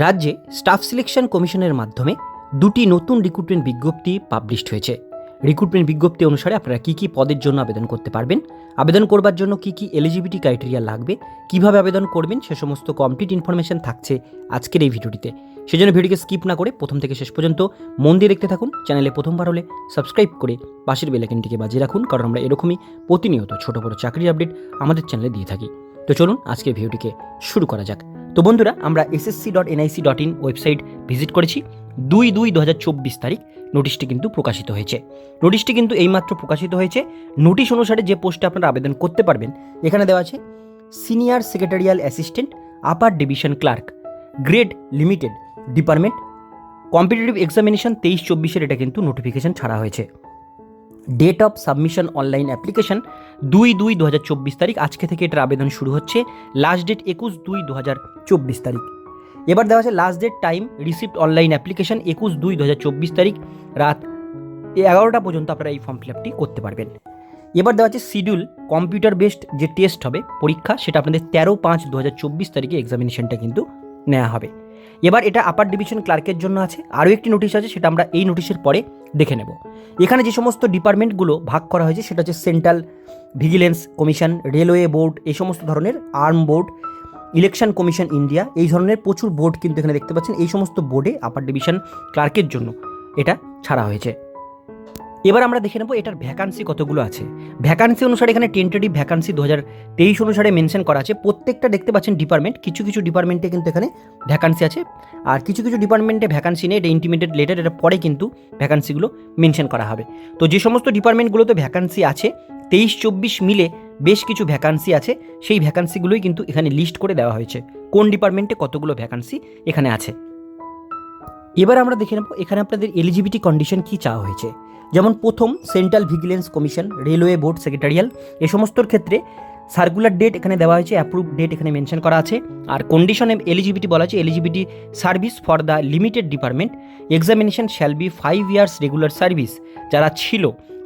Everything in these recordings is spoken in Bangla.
রাজ্যে স্টাফ সিলেকশন কমিশনের মাধ্যমে দুটি নতুন রিক্রুটমেন্ট বিজ্ঞপ্তি পাবলিশড হয়েছে। রিক্রুটমেন্ট বিজ্ঞপ্তি অনুসারে আপনারা কী কী পদের জন্য আবেদন করতে পারবেন, আবেদন করবার জন্য কী কী এলিজিবিলিটি ক্রাইটেরিয়া লাগবে, কীভাবে আবেদন করবেন, সে সমস্ত কমপ্লিট ইনফরমেশন থাকছে আজকের এই ভিডিওটিতে। সেজন্য ভিডিওকে স্কিপ না করে প্রথম থেকে শেষ পর্যন্ত মন দিয়ে দেখতে থাকুন চ্যানেলে প্রথমবার হলে সাবস্ক্রাইব করে পাশের বেলাইকনটিকে বাজিয়ে রাখুন, কারণ আমরা এরকমই প্রতিনিয়ত ছোট বড় চাকরির আপডেট আমাদের চ্যানেলে দিয়ে থাকি। তো চলুন আজকের ভিডিওটিকে শুরু করা যাক। তো বন্ধুরা, আমরা SSC dot NIC dot in website visit করেছি। দুই দুই দু হাজার চব্বিশ তারিখ নোটিশটি কিন্তু প্রকাশিত হয়েছে। নোটিশটি কিন্তু এইমাত্র প্রকাশিত হয়েছে। নোটিশ অনুসারে যে পোস্টে আপনারা আবেদন করতে পারবেন, এখানে দেওয়া আছে senior secretarial assistant upper division clerk grade limited department competitive examination তেইশ চব্বিশের এটা কিন্তু নোটিফিকেশন ছাড়া হয়েছে। Date of submission online application দুই দুই দু হাজার চব্বিশ তারিখ, আজকে থেকে এটার আবেদন শুরু হচ্ছে। লাস্ট ডেট একুশ দুই দু হাজার চব্বিশ তারিখ। এবার দেওয়া আছে last date time receipt online application একুশ দুই দু হাজার চব্বিশ তারিখ, রাত এগারোটা পর্যন্ত আপনারা এই ফর্ম ফিল আপটি করতে পারবেন। এবার দেওয়া আছে শিডিউল কম্পিউটার বেসড যে টেস্ট হবে, পরীক্ষা, সেটা আপনাদের তেরো পাঁচ দু হাজার চব্বিশ তারিখে এক্সামিনেশনটা কিন্তু নেওয়া হবে। এবার এটা আপার ডিভিশন ক্লার্কের জন্য আছে। আরও একটি নোটিশ আছে, সেটা আমরা এই নোটিশের পরে দেখে নেব। এখানে যে সমস্ত ডিপার্টমেন্টগুলো ভাগ করা হয়েছে, সেটা হচ্ছে central vigilance commission, railway board, এই সমস্ত ধরনের arm board, election commission India, এই ধরনের প্রচুর বোর্ড কিন্তু এখানে দেখতে পাচ্ছেন। এই সমস্ত বোর্ডে আপার ডিভিশন ক্লার্কের জন্য এটা ছাড়া হয়েছে। এবার আমরা দেখে নেব এটার ভ্যাকান্সি কতগুলো আছে। ভ্যাকান্সি অনুসারে এখানে টেন্টেটিভ ভ্যাকান্সি দু হাজার তেইশ অনুসারে মেনশন করা আছে। প্রত্যেকটা দেখতে পাচ্ছেন ডিপার্টমেন্ট কিছু কিছু ডিপার্টমেন্টে কিন্তু এখানে ভ্যাকান্সি আছে। আর কিছু কিছু ডিপার্টমেন্টে ভ্যাকান্সি নেই, এটা ইন্টিমেটেড লেটার এটা পরে কিন্তু ভ্যাকান্সিগুলো মেনশন করা হবে। তো যে সমস্ত ডিপার্টমেন্টগুলোতে ভ্যাকান্সি আছে, তেইশ চব্বিশ মিলে বেশ কিছু ভ্যাকান্সি আছে, সেই ভ্যাকান্সিগুলোই কিন্তু এখানে লিস্ট করে দেওয়া হয়েছে। কোন ডিপার্টমেন্টে কতগুলো ভ্যাকান্সি এখানে আছে? এবার আমরা দেখে নেব এখানে আপনাদের এলিজিবিলিটি কন্ডিশন কি চাওয়া হয়েছে। যেমন প্রথম central vigilance commission railway board secretarial এ সমস্তর ক্ষেত্রে সার্কুলার ডেট এখানে দেওয়া হয়েছে অ্যাপ্রুভ ডেট এখানে মেনশন করা আছে। আর কন্ডিশনে এলিজিবিলিটি বলা আছে eligibility service for the limited department examination shall be five years regular service যারা ছিল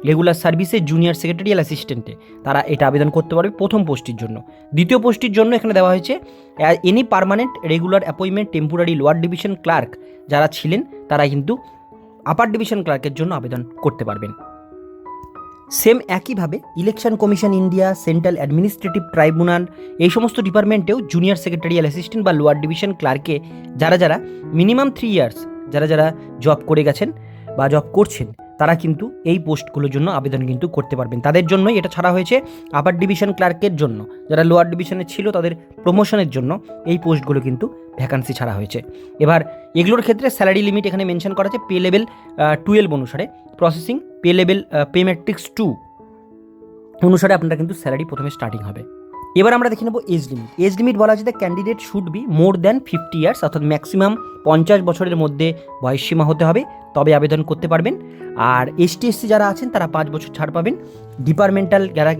রেগুলার সার্ভিসে জুনিয়র সেক্রেটারিয়াল অ্যাসিস্ট্যান্টে তারা এটা আবেদন করতে পারবে প্রথম পোস্টের জন্য। দ্বিতীয় পোস্টের জন্য এখানে দেওয়া হয়েছে any permanent regular appointment temporary lower division clerk যারা ছিলেন, তারা কিন্তু আপার ডিভিশন ক্লার্কের জন্য আবেদন করতে পারবেন। সেম একইভাবে election commission India, central administrative tribunal, এই সমস্ত ডিপার্টমেন্টেও জুনিয়র সেক্রেটারিয়াল অ্যাসিস্ট্যান্ট বা লোয়ার ডিভিশন ক্লার্কে যারা যারা মিনিমাম থ্রি ইয়ার্স, যারা যারা জব করে গেছেন বা জব করছেন তারা কিন্তু এই পোস্টগুলোর জন্য আবেদন কিন্তু করতে পারবেন। তাদের জন্যই এটা ছাড়া হয়েছে আপার ডিভিশন ক্লার্কের জন্য। যারা লোয়ার ডিভিশনে ছিল তাদের প্রমোশনের জন্য এই পোস্টগুলো কিন্তু ভ্যাকান্সি ছাড়া হয়েছে। এবার এগুলোর ক্ষেত্রে স্যালারি লিমিট এখানে মেনশন করা আছে পে লেভেল টুয়েলভ অনুসারে। Processing pay level pay matrix two অনুসারে আপনারা কিন্তু স্যালারি প্রথমে স্টার্টিং হবে। এবার আমরা দেখে নেব এজ লিমিট এজ লিমিট বলা আছে candidate should be more than fifty years অর্থাৎ ম্যাক্সিমাম পঞ্চাশ বছরের মধ্যে বয়সসীমা হতে হবে, তবে আবেদন করতে পারবেন। আর এসটি এসসি যারা আছেন, তারা পাঁচ বছর ছাড় পাবেন। ডিপার্টমেন্টাল যারা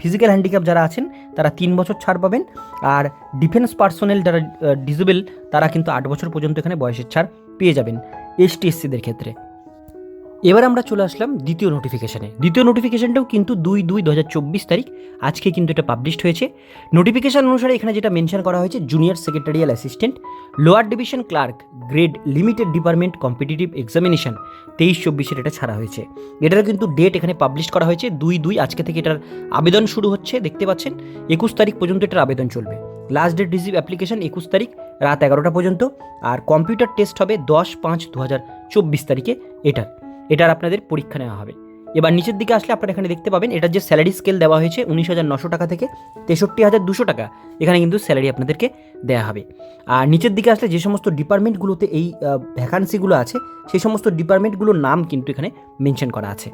ফিজিক্যাল হ্যান্ডিক্যাপ যারা আছেন, তারা তিন বছর ছাড় পাবেন। আর ডিফেন্স পার্সোনেল যারা ডিজেবল তারা কিন্তু আট বছর পর্যন্ত এখানে বয়সের ছাড় পেয়ে যাবেন এসটি এসসিদের ক্ষেত্রে। এবার আমরা চলে আসলাম দ্বিতীয় নোটিফিকেশানে দ্বিতীয় নোটিফিকেশানটাও কিন্তু দুই দুই দু তারিখ, আজকে কিন্তু এটা পাবলিশড হয়েছে। নোটিফিকেশান অনুসারে এখানে যেটা মেনশন করা হয়েছে junior secretarial assistant lower division clerk grade limited department competitive examination তেইশ চব্বিশের এটা ছাড়া হয়েছে। এটার কিন্তু ডেট এখানে পাবলিশ করা হয়েছে, দুই দুই আজকে থেকে এটার আবেদন শুরু হচ্ছে, দেখতে পাচ্ছেন। একুশ তারিখ পর্যন্ত এটার আবেদন চলবে। লাস্ট ডেট রিসিভ অ্যাপ্লিকেশন একুশ তারিখ, রাত এগারোটা পর্যন্ত। আর কম্পিউটার টেস্ট হবে দশ পাঁচ দু হাজার চব্বিশ তারিখে এটার। এটার আপনাদের পরীক্ষা নেওয়া হবে। এবার নিচের দিকে আসলে আপনারা এখানে দেখতে পাবেন, এটার যে স্যালারি স্কেল দেওয়া হয়েছে উনিশ হাজার নশো টাকা থেকে তেষট্টি হাজার দুশো টাকা, এখানে কিন্তু স্যালারি আপনাদেরকে দেওয়া হবে। আর নিচের দিকে আসলে যে সমস্ত ডিপার্টমেন্টগুলোতে এই ভ্যাকান্সিগুলো আছে সেই সমস্ত ডিপার্টমেন্টগুলোর নাম কিন্তু এখানে মেনশন করা আছে।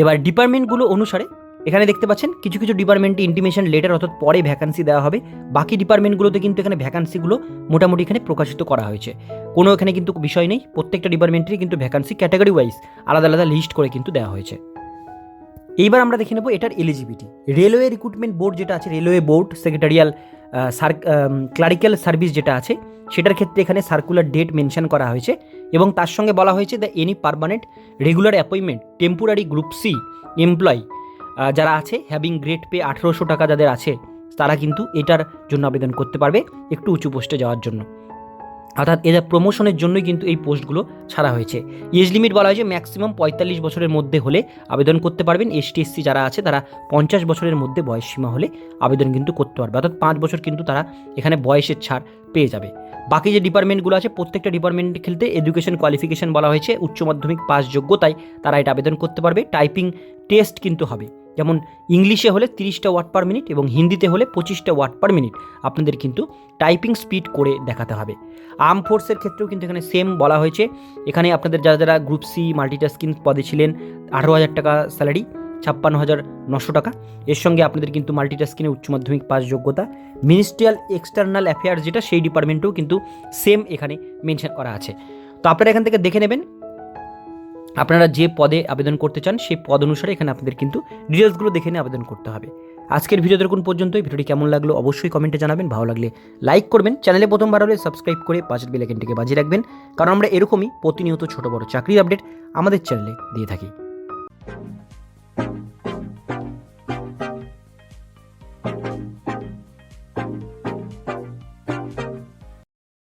এবার ডিপার্টমেন্টগুলো অনুসারে এখানে দেখতে পাচ্ছেন, কিছু কিছু ডিপার্টমেন্টে ইন্টিমেশন লেটার অর্থাৎ পরে ভ্যাকান্সি দেওয়া হবে। বাকি ডিপার্টমেন্টগুলোতে কিন্তু এখানে ভ্যাকান্সিগুলো মোটামুটি এখানে প্রকাশিত করা হয়েছে। কোনো এখানে কিন্তু বিষয় নেই, প্রত্যেকটা ডিপার্টমেন্টেরই কিন্তু ভ্যাকান্সি ক্যাটাগরি ওয়াইজ আলাদা আলাদা লিস্ট করে কিন্তু দেওয়া হয়েছে। এইবার আমরা দেখে নেব এটার এলিজিবিলিটি রেলওয়ে রিক্রুটমেন্ট বোর্ড যেটা আছে রেলওয়ে বোর্ড সেক্রেটারিয়াল সার ক্লারিক্যাল সার্ভিস যেটা আছে, সেটার ক্ষেত্রে এখানে সার্কুলার ডেট মেনশন করা হয়েছে এবং তার সঙ্গে বলা হয়েছে the any permanent regular appointment temporary group C employ যারা আছে হ্যাভিং গ্রেড পে আঠেরোশো টাকা যাদের আছে, তারা কিন্তু এটার জন্য আবেদন করতে পারবে একটু উঁচু পোস্টে যাওয়ার জন্য। অর্থাৎ এদের প্রমোশনের জন্যই কিন্তু এই পোস্টগুলো ছাড়া হয়েছে। এজ লিমিট বলা হয়েছে ম্যাক্সিমাম পঁয়তাল্লিশ বছরের মধ্যে হলে আবেদন করতে পারবেন। এসটি এসসি যারা আছে, তারা পঞ্চাশ বছরের মধ্যে বয়স সীমা হলে আবেদন কিন্তু করতে পারবে। অর্থাৎ পাঁচ বছর কিন্তু তারা এখানে বয়সের ছাড় পেয়ে যাবে। বাকি যে ডিপার্টমেন্টগুলো আছে, প্রত্যেকটা ডিপার্টমেন্টে খেলতে এডুকেশন কোয়ালিফিকেশন বলা হয়েছে। উচ্চ মাধ্যমিক পাস যোগ্যতায় তারা এটা আবেদন করতে পারবে। টাইপিং টেস্ট কিন্তু হবে। যেমন ইংলিশে হলে তিরিশটা ওয়ার্ড পার মিনিট এবং হিন্দিতে হলে পঁচিশটা ওয়ার্ড পার মিনিট। আপনাদের কিন্তু টাইপিং স্পিড করে দেখাতে হবে। আর্ম ফোর্সের ক্ষেত্রেও কিন্তু এখানে সেম বলা হয়েছে। এখানে আপনাদের যারা যারা গ্রুপ সি মাল্টিটাস্কিং পদে ছিলেন, আঠারো হাজার টাকা স্যালারি ছাপ্পান্ন হাজার নশো টাকা। এর সঙ্গে আপনাদের কিন্তু মাল্টিটাস্কিংয়ে উচ্চ মাধ্যমিক পাস যোগ্যতা। মিনিস্ট্রিয়াল এক্সটার্নাল অ্যাফেয়ার্স যেটা, সেই ডিপার্টমেন্টেও কিন্তু সেম এখানে মেনশন করা আছে। তো আপনারা এখান থেকে দেখে নেবেন আপনারা যে পদে আবেদন করতে চান, সেই পদ অনুসারে এখানে আপনাদের কিন্তু ডিটেলসগুলো দেখে নিয়ে আবেদন করতে হবে। আজকের ভিডিও দেখুন পর্যন্ত ভিডিওটি কেমন লাগল অবশ্যই কমেন্টে জানাবেন। ভালো লাগলে লাইক করবেন। চ্যানেলে প্রথমবার হলে সাবস্ক্রাইব করে পাশের বেলাইকেনটিকে বাজিয়ে রাখবেন। কারণ আমরা এরকমই প্রতিনিয়ত ছোটো বড় চাকরির আপডেট আমাদের চ্যানেলে দিয়ে থাকি।